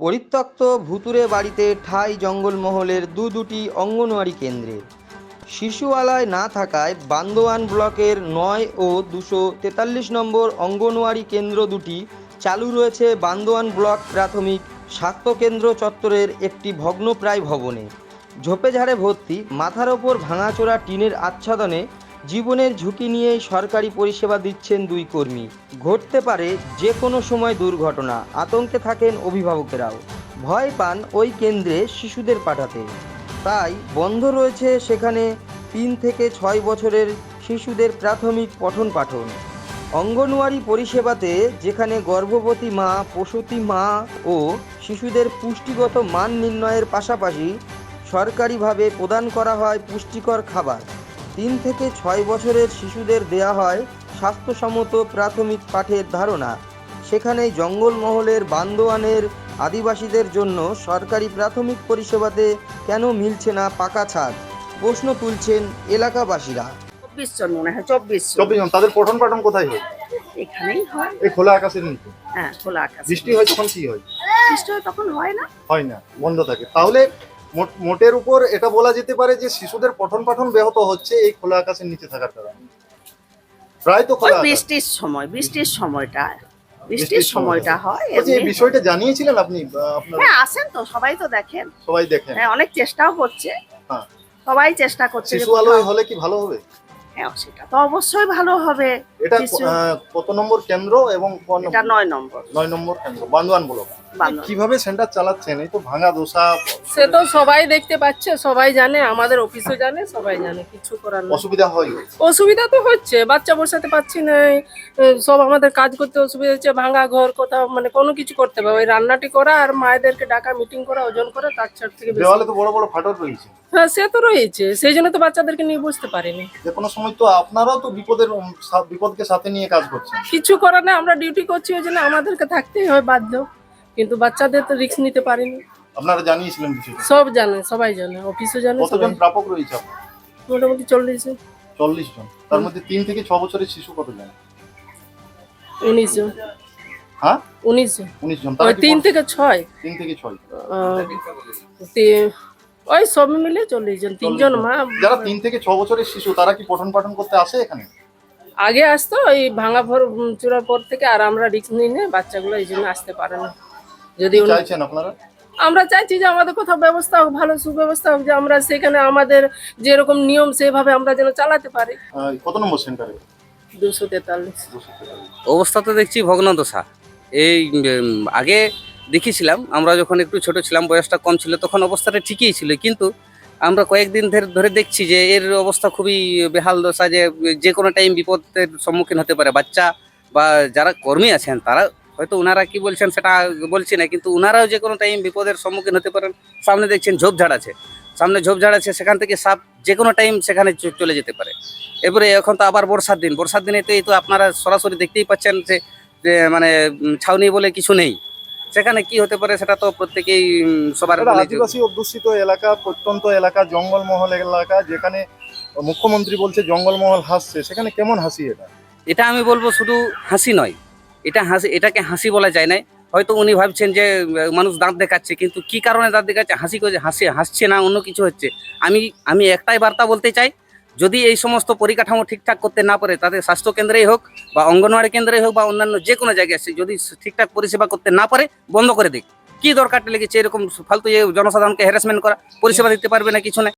পরিত্যক্ত ভুতুরে বাড়িতে ঠাই জঙ্গলমহলের দু দুটি অঙ্গনওয়াড়ি কেন্দ্রে। শিশুআলয় না থাকায় বান্দোয়ান ব্লকের নয় ও দুশো তেতাল্লিশ নম্বর অঙ্গনওয়াড়ি কেন্দ্র দুটি চালু রয়েছে বান্দোয়ান ব্লক প্রাথমিক স্বাস্থ্যকেন্দ্র চত্বরের একটি ভগ্নপ্রায় ভবনে। ঝোপেঝাড়ে ভর্তি, মাথার ওপর ভাঙাচোরা টিনের আচ্ছাদনে জীবনের ঝুঁকি নিয়েই সরকারি পরিষেবা দিচ্ছেন দুই কর্মী। ঘটতে পারে যে কোনো সময় দুর্ঘটনা, আতঙ্কে থাকেন অভিভাবকেরাও। ভয় পান ওই কেন্দ্রে শিশুদের পাঠাতে। তাই বন্ধ রয়েছে সেখানে তিন থেকে ছয় বছরের শিশুদের প্রাথমিক পঠন পাঠন অঙ্গনওয়াড়ি পরিষেবাতে যেখানে গর্ভবতী মা, প্রসূতি মা ও শিশুদের পুষ্টিগত মান নির্ণয়ের পাশাপাশি সরকারিভাবে প্রদান করা হয় পুষ্টিকর খাবার। তিন থেকে ছয় বছরের শিশুদের দেয়া হয় স্বাস্থ্যসম্মত প্রাথমিক পাঠের ধারণা। সেখানেই জঙ্গলমহলের বান্দোয়ানের আদিবাসীদের জন্য সরকারি প্রাথমিক পরিষেবাতে কেন মিলছে না পাকা ছাদ? প্রশ্ন তুলছেন এলাকাবাসীরা। চব্বিশ জন মনে হয় চব্বিশ চব্বিশ জন তাদের পঠন পাঠন কোথায় হয়? এখানেই হয়। এই খোলা আকাশের নিচে হ্যাঁ খোলা আকাশ। বৃষ্টি হয় তখন কি হয়? বৃষ্টি হয় তখন হয় না। হয় না বন্ধ থাকে। তাহলে মোটের উপর এটা বলা যেতে পারে যে শিশুদের পঠন পাঠন ব্যাহত হচ্ছে এই খোলা আকাশের নিচে থাকার কারণে। প্রায় তো খোলা বৃষ্টির সময় বৃষ্টির সময়টা বৃষ্টির সময়টা। হয় এই বিষয়টা জানিয়েছিলেন আপনি হ্যাঁ আসেন তো সবাই তো দেখেন। সবাই দেখেন। হ্যাঁ অনেক চেষ্টাও করছে। হ্যাঁ। সবাই চেষ্টা করছে শিশু আলোয় হলে কি ভালো হবে? হ্যাঁ সেটা তো অবশ্যই ভালো হবে। এটা কত নম্বর কেন্দ্র এবং এটা নয় নম্বর। নয় নম্বর কেন্দ্র। বান্দোয়ান ব্লক কীভাবে সেন্টার চালাচ্ছেন? এই তো ভাঙা দোষা। সে তো সবাই দেখতে পাচ্ছে সবাই জানে আমাদের অফিসও জানে সবাই জানে কিছু করার অসুবিধা হয়? অসুবিধা তো হচ্ছে বাচ্চা বসাতে পারছি না সব আমাদের কাজ করতে অসুবিধা হচ্ছে ভাঙা ঘর কোথাও মানে কোনো কিছু করতে পারবে ওই রান্নাটি করা আর মায়েদেরকে ডাকা মিটিং করা ওজন করা তার ছাড় থেকে দেওয়ালে তো বড় বড় ফাটল রয়েছে। হ্যাঁ সে তো রয়েছে সেই জন্য তো বাচ্চাদেরকে নিয়ে বুঝতে পারিনি। যে কোনো সময় তো আপনারাও তো বিপদের বিপদকে সাথে নিয়ে কাজ করছেন। কিছু করার নেই আমরা ডিউটি করছি ওই জন্য আমাদেরকে থাকতেই হয় বাধ্য। কিন্তু বাচ্চাদের তো রিস্ক নিতে পারিনি। আপনারা জানিয়েছিলেন বিষয়টা সব জানে সবাই জানে অফিসও জানে কতজন প্রাপক রয়েছে আপনার? মোটামুটি চল্লিশ চল্লিশ জন। তার মধ্যে তিন থেকে ছ বছরের শিশু কতজন উনিশ জন। হ্যাঁ? উনিশ জন। উনিশ জন। ওই তিন থেকে ছয়। তিন থেকে ছয়। ওই সব মিলে চল্লিশ জন। তিনজন মা। যারা তিন থেকে ছ বছরের শিশু তারা কি পঠন পাঠন করতে আসে এখানে? আগে আসতো ওই ভাঙা ভর চূড়ার পর থেকে আর আমরা রিস্ক নিই না বাচ্চাগুলো এই জন্য আসতে পারে না। যদি চাইছেন আপনারা? আমরা চাইছি যে আমাদের কোথাও ব্যবস্থা হোক ভালো সুব্যবস্থা হোক যে আমরা সেখানে আমাদের যেরকম নিয়ম সেভাবে আমরা যেন চালাতে পারি। কত নম্বর সেন্টারে? দুশো তেতাল্লিশ। অবস্থা তো দেখছি ভগ্নদশা। এই আগে দেখেছিলাম আমরা যখন একটু ছোট ছিলাম বয়সটা কম ছিল তখন অবস্থাটা ঠিকই ছিল কিন্তু আমরা কয়েকদিন ধরে ধরে দেখছি যে এর অবস্থা খুবই বেহাল দশা যে যে কোনো টাইম বিপদের সম্মুখীন হতে পারে। বাচ্চা বা যারা কর্মী আছেন তারা হয়তো ওনারা কি বলছেন সেটা বলছি না কিন্তু ওনারাও যে কোনো টাইম বিপদের সম্মুখীন হতে পারেন। সামনে দেখছেন ঝোপঝাড় আছে। সামনে ঝোপঝাড় আছে সেখান থেকে সাপ যে কোনো টাইম সেখানে চলে যেতে পারে। এরপরে এখন তো আবার বর্ষার দিন। বর্ষার দিনে তো এই তো আপনারা সরাসরি দেখতেই পাচ্ছেন যে মানে ছাউনি বলে কিছু নেই। সেখানে কি হতে পারে সেটা তো প্রত্যেকেই সবার আদিবাসী অধ্যুষিত এলাকা প্রত্যন্ত এলাকা জঙ্গলমহল এলাকা যেখানে মুখ্যমন্ত্রী বলছে জঙ্গলমহল হাসছে সেখানে কেমন হাসি এটা? এটা আমি বলব শুধু হাসি নয়। এটা হাসি, এটাকে হাসি বলা যায় না হয়তো উনি ভাবছেন যে মানুষ দাঁত দেখাচ্ছে, কিন্তু কি কারণে দাঁত দেখাচ্ছে? হাসি করে হাসি, হাসছে না, অন্য কিছু হচ্ছে? আমি আমি একটাই বার্তা বলতে চাই, যদি এই সমস্ত পরিকাঠামো ঠিকঠাক করতে না পারে তাদের স্বাস্থ্য কেন্দ্রেই হোক বা অঙ্গনওয়াড়ি কেন্দ্রেই হোক বা অন্যান্য যে কোনো জায়গায় সে যদি ঠিকঠাক পরিষেবা করতে না পারে, বন্ধ করে দিক। কি দরকারটা লেগেছে? এরকম ফালতু জনসাধারণকে হ্যারাসমেন্ট করা, পরিষেবা দিতে পারবে না, কিছু না।